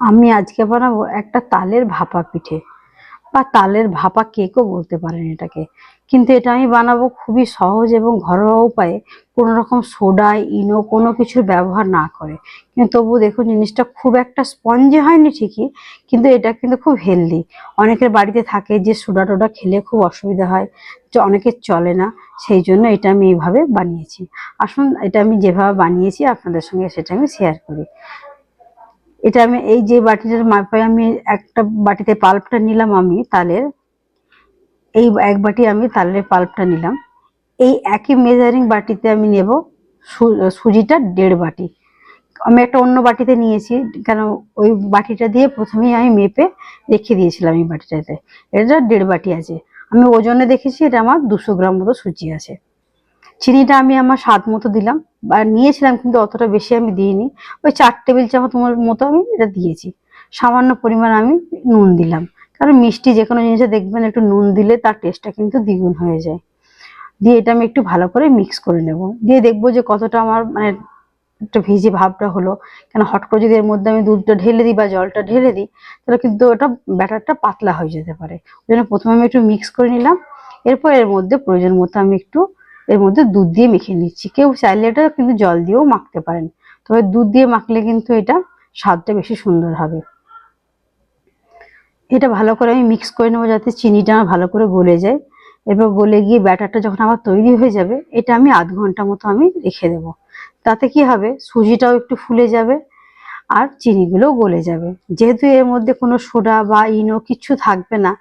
আমি আজকে বানাবো একটা তালের ভাপা পিঠে। বা তালের ভাপা কেকও বলতে পারেন এটাকে। কিন্তু এটা আমি বানাবো খুবই সহজ এবং ঘরোয়া উপায়ে। কোনো রকম সোডা, ইনো কোনো কিছুর ব্যবহার না করে। কিন্তু তবু দেখুন জিনিসটা খুব একটা স্পঞ্জি হয়নি ঠিকই, কিন্তু এটা কিন্তু খুব হেলদি। অনেকের বাড়িতে থাকে যে সোডা টোডা খেলে খুব অসুবিধা হয় অনেকের চলে না, সেই জন্য এটা আমি এইভাবে বানিয়েছি। আসুন, এটা আমি যেভাবে বানিয়েছি আপনাদের সঙ্গে সেটা আমি শেয়ার করি। এটা আমি, এই যে বাটিটার মাপে আমি একটা বাটিতে পাল্পটা নিলাম আমি তালের, এই এক বাটি আমি তালের পাল্পটা নিলাম। এই একই মেজারিং বাটিতে আমি নেব সুজিটা দেড় বাটি। আমি একটা অন্য বাটিতে নিয়েছি, কেন ওই বাটিটা দিয়ে প্রথমেই আমি মেপে রেখে দিয়েছিলাম এই বাটিটাতে। এটা দেড় বাটি আছে। আমি ওজনে দেখেছি, এটা আমার দুশো গ্রাম মতো সুজি আছে। চিনিটা আমি আমার স্বাদ মতো দিলাম। বা নিয়েছিলাম কিন্তু অতটা বেশি আমি দিইনি। ওই চার টেবিল চামচ মতো আমি এটা দিয়েছি। সামান্য পরিমাণ আমি নুন দিলাম। কারণ মিষ্টি যে কোনো জিনিসে দেখবেন একটু নুন দিলে তার টেস্টটা কিন্তু দ্বিগুণ হয়ে যায়। দিয়ে এটা আমি একটু ভালো করে মিক্স করে নেব। দিয়ে দেখব যে কতটা আমার মানে একটু ভিজে ভাবটা হলো। কেন হট করে যদি এর মধ্যে আমি দুধটা ঢেলে দিই বা জলটা ঢেলে দিই, তাহলে কিন্তু ওটা ব্যাটারটা পাতলা হয়ে যেতে পারে। ওই জন্য প্রথমে আমি একটু মিক্স করে নিলাম। এরপর এর মধ্যে প্রয়োজন মতো আমি একটু এর মধ্যে দুধ দিয়ে মেখে নিচ্ছি। কেউ চাইলে এটা কিন্তু জল দিয়েও মাখতে পারেন। তবে দুধ দিয়ে মাখলে কিন্তু এটা স্বাদটা বেশি সুন্দর হবে। এটা ভালো করে আমি মিক্স করে নেব যাতে চিনিটা আমার ভালো করে গলে যায়। এরপর গলে গিয়ে ব্যাটারটা যখন আমার তৈরি হয়ে যাবে, এটা আমি আধ ঘণ্টা মতো আমি রেখে দেব। তাতে কি হবে? সুজিটাও একটু ফুলে যাবে। আর চিনিগুলোও গলে যাবে। যেহেতু এর মধ্যে কোনো সোডা বা ইনো কিছু থাকবে না,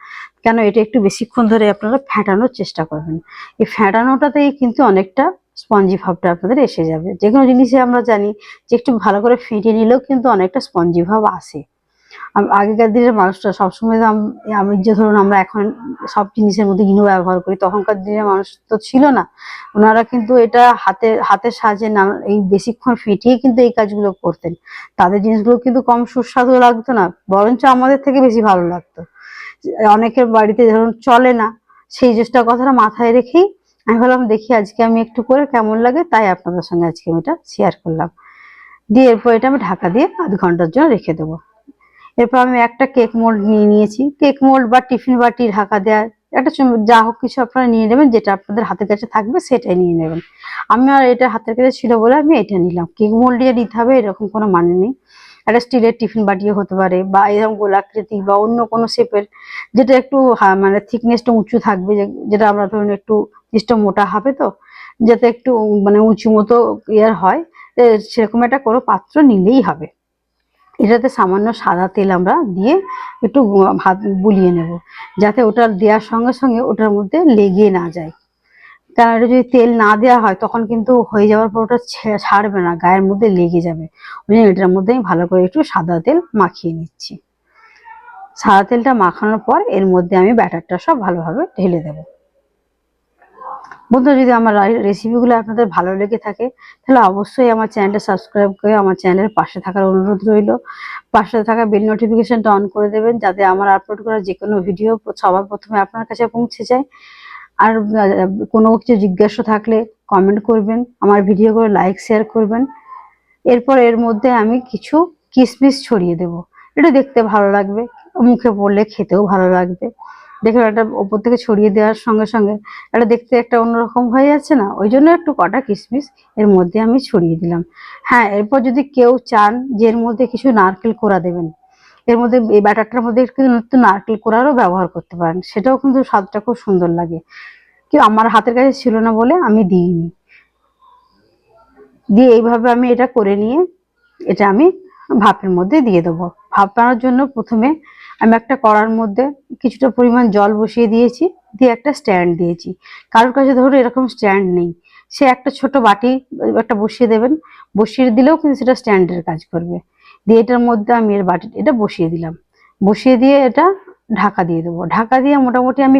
কেন এটা একটু বেশিক্ষণ ধরে আপনারা ফ্যাটানোর চেষ্টা করবেন। এই ফ্যাটানোটাতেই কিন্তু অনেকটা স্পঞ্জি ভাবটা আপনাদের এসে যাবে। যে কোনো জিনিসে আমরা জানি যে একটু ভালো করে ফেটিয়ে নিলেও কিন্তু অনেকটা স্পঞ্জি ভাব আসে। আগেকার দিনের মানুষরা সবসময় তো আম- যে ধরুন আমরা এখন সব জিনিসের মধ্যে ইনো ব্যবহার করি, তখনকার দিনের মানুষ তো ছিল না। ওনারা কিন্তু এটা হাতে, হাতের সাহায্যে নানা এই বেশিক্ষণ ফেটিয়ে কিন্তু এই কাজগুলো করতেন। তাদের জিনিসগুলো কিন্তু কম সুস্বাদু লাগতো না, বরঞ্চ আমাদের থেকে বেশি ভালো লাগতো। অনেকের বাড়িতে ধরুন চলে না, সেই জিনিসটা কথাটা মাথায় রেখেই আমি ভাবলাম, দেখি আজকে আমি একটু করে কেমন লাগে? তাই আপনাদের সঙ্গে আজকে আমি এটা শেয়ার করলাম। দিয়ে এরপর এটা আমি ঢাকা দিয়ে আধ ঘণ্টার জন্য রেখে দেবো। এরপর আমি একটা কেক মোল্ড নিয়ে নিয়েছি। কেক মোল্ড বা টিফিন বাটি, ঢাকা দেওয়া একটা যা হোক কিছু আপনারা নিয়ে নেবেন, যেটা আপনাদের হাতের কাছে থাকবে সেটাই নিয়ে নেবেন। আমি আর এটা হাতের কাছে ছিল বলে আমি এটা নিলাম। কেক মোল্ড দিয়ে নিতে হবে, এরকম কোনো মানে নেই। একটা স্টিলের টিফিন বাটিও হতে পারে বা এরকম গোলাকৃতি বা অন্য কোনো শেপের, যেটা একটু মানে থিকনেসটা উঁচু থাকবে যেটা আমরা ধরুন একটু জিনিসটা মোটা হবে তো, যাতে একটু মানে উঁচু মতো ইয়ার হয় সেরকম একটা কোনো পাত্র নিলেই হবে। এটাতে সামান্য সাদা তেল আমরা দিয়ে একটু ভাত বুলিয়ে নেব। যাতে ওটা দেওয়ার সঙ্গে সঙ্গে ওটার মধ্যে লেগে না যায়। কারণ এটা যদি তেল না দেওয়া হয়, তখন কিন্তু হয়ে যাওয়ার পর ওটা ছাড়বে না, গায়ের মধ্যে লেগে যাবে। ওই জন্য এটার মধ্যে আমি ভালো করে একটু সাদা তেল মাখিয়ে নিচ্ছি। সাদা তেলটা মাখানোর পর এর মধ্যে আমি ব্যাটারটা সব ভালোভাবে ঢেলে দেবো। বন্ধুরা, যদি আমার রেসিপিগুলো আপনাদের ভালো লেগে থাকে, তাহলে অবশ্যই আমার চ্যানেলটা সাবস্ক্রাইব করে আমার চ্যানেলের পাশে থাকার অনুরোধ রইল। পাশে থাকা বেল নোটিফিকেশনটা অন করে দেবেন, যাতে আমার আপলোড করা যে কোনো ভিডিও সবার প্রথমে আপনার কাছে পৌঁছে যায়। আর কোনো কিছু জিজ্ঞাসা থাকলে কমেন্ট করবেন, আমার ভিডিও করে লাইক শেয়ার করবেন। এরপর এর মধ্যে আমি কিছু কিশমিশ ছড়িয়ে দেব। এটা দেখতে ভালো লাগবে, মুখে পড়লে খেতেও ভালো লাগবে। দেখুন একটা ওপর থেকে ছড়িয়ে দেওয়ার সঙ্গে সঙ্গে এটা দেখতে একটা অন্যরকম হয়ে যাচ্ছে না? ওই জন্য একটু কটা কিশমিশ এর মধ্যে আমি ছড়িয়ে দিলাম। হ্যাঁ এরপর যদি কেউ চান যে এর মধ্যে কিছু নারকেল কোড়া দেবেন, এর মধ্যে এই ব্যাটারটার মধ্যে কিন্তু একটু নারকেল কোড়ারও ব্যবহার করতে পারেন। সেটাও কিন্তু স্বাদটা খুব সুন্দর লাগে। কি আমার হাতের কাছে ছিল না বলে আমি দিইনি। দিয়ে এইভাবে আমি এটা করে নিয়ে এটা আমি ভাপের মধ্যে দিয়ে দেবো। ভাপ বানানোর জন্য প্রথমে আমি একটা কড়ার মধ্যে কিছুটা পরিমাণ জল বসিয়ে দিয়েছি, দিয়ে একটা স্ট্যান্ড দিয়েছি। কারোর কাছে ধরুন এরকম স্ট্যান্ড নেই। সে একটা ছোট বাটি একটা বসিয়ে দেবেন। বসিয়ে দিলেও কিন্তু সেটা স্ট্যান্ডের কাজ করবে। দিয়ে এটার মধ্যে আমি এর বাটি এটা বসিয়ে দিলাম। বসিয়ে দিয়ে এটা ঢাকা দিয়ে দেবো। ঢাকা দিয়ে মোটামুটি আমি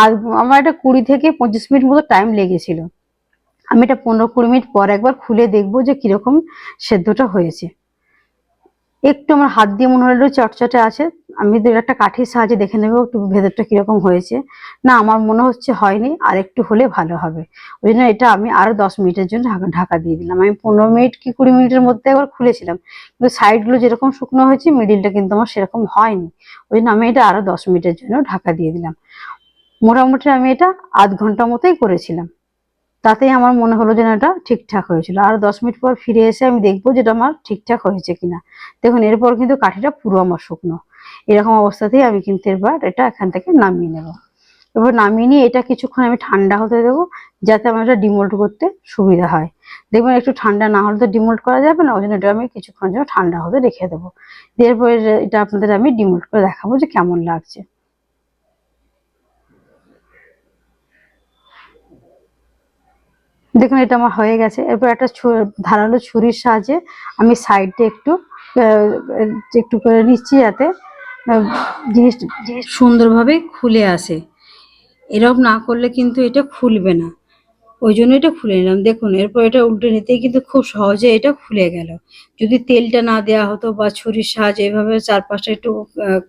আর আমার এটা কুড়ি থেকে পঁচিশ মিনিট মতো টাইম লেগেছিল। আমি এটা পনেরো কুড়ি মিনিট পর একবার খুলে দেখব যে কীরকম সেদ্ধটা হয়েছে। একটু আমার হাত দিয়ে মনে হলো চটচটে আছে আমি তো একটা কাঠির সাহায্যে দেখে নেব একটু ভেতরটা কীরকম হয়েছে। না, আমার মনে হচ্ছে হয়নি, আর একটু হলে ভালো হবে। ওই জন্য এটা আমি আরও দশ মিনিটের জন্য ঢাকা দিয়ে দিলাম। আমি পনেরো মিনিট কি কুড়ি মিনিটের মধ্যে একবার খুলেছিলাম, কিন্তু সাইডগুলো যেরকম শুকনো হয়েছে, মিডিলটা কিন্তু আমার সেরকম হয়নি। ওই জন্য আমি এটা আরও দশ মিনিটের জন্য ঢাকা দিয়ে দিলাম। মোটামুটি আমি এটা আধ ঘণ্টা মতোই করেছিলাম। তাতেই আমার মনে হলো যেন এটা ঠিকঠাক হয়েছিল। আর দশ মিনিট পর ফিরে এসে আমি দেখব যেটা আমার ঠিকঠাক হয়েছে কিনা। দেখুন, এরপর কিন্তু কাঠিটা পুরো আমার শুকনো। এরকম অবস্থাতেই আমি কিন্তু এবার এটা এখান থেকে নামিয়ে নেব। এবার নামিয়ে নিয়ে এটা কিছুক্ষণ আমি ঠান্ডা হতে দেবো, যাতে আমার এটা ডিমোল্ট করতে সুবিধা হয়। দেখবেন একটু ঠান্ডা না হলে তো ডিমোল্ট করা যাবে না ওই জন্য এটা আমি কিছুক্ষণ জন্য ঠান্ডা হতে রেখে দেবো। এরপরে এটা আপনাদের আমি ডিমোল্ট করে দেখাবো যে কেমন লাগছে। দেখুন এটা আমার হয়ে গেছে। এরপর একটা ধারালো ছুরির সাহায্যে আমি সাইডটা একটু একটু করে নিচ্ছি যাতে জিনিস সুন্দরভাবে খুলে আসে। এরকম না করলে কিন্তু এটা খুলবে না। ওই জন্য এটা খুলে নিলাম। দেখুন, এরপর এটা উল্টে নিতেই কিন্তু খুব সহজে এটা খুলে গেল। যদি তেলটা না দেওয়া হতো বা ছুরির সাহায্যে এভাবে চারপাশে একটু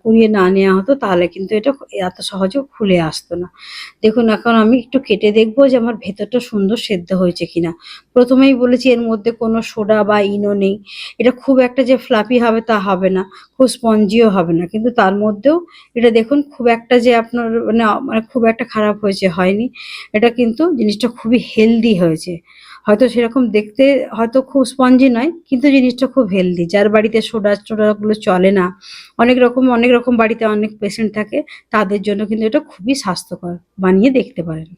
কুড়িয়ে না নেওয়া হতো, তাহলে কিন্তু এটা এত সহজে খুলে আসতো না। দেখুন, এখন আমি একটু কেটে দেখব যে আমার ভেতরটা সুন্দর সেদ্ধ হয়েছে কিনা। প্রথমেই বলেছি এর মধ্যে কোনো সোডা বা ইনো নেই। এটা খুব একটা যে ফ্লাপি হবে তা হবে না, খুব স্পঞ্জিও হবে না। কিন্তু তার মধ্যেও এটা দেখুন, খুব একটা যে আপনার মানে মানে খুব একটা খারাপ হয়েছে, হয়নি। এটা কিন্তু জিনিসটা খুবই হেলদি হয়েছে। হয়তো সেরকম দেখতে হয়তো খুব স্পঞ্জি নয়, কিন্তু জিনিসটা খুব হেলদি যার বাড়িতে সোডা টোডাগুলো চলে না, অনেক রকম অনেক রকম বাড়িতে অনেক পেশেন্ট থাকে, তাদের জন্য কিন্তু এটা খুবই স্বাস্থ্যকর বানিয়ে দেখতে পারেন।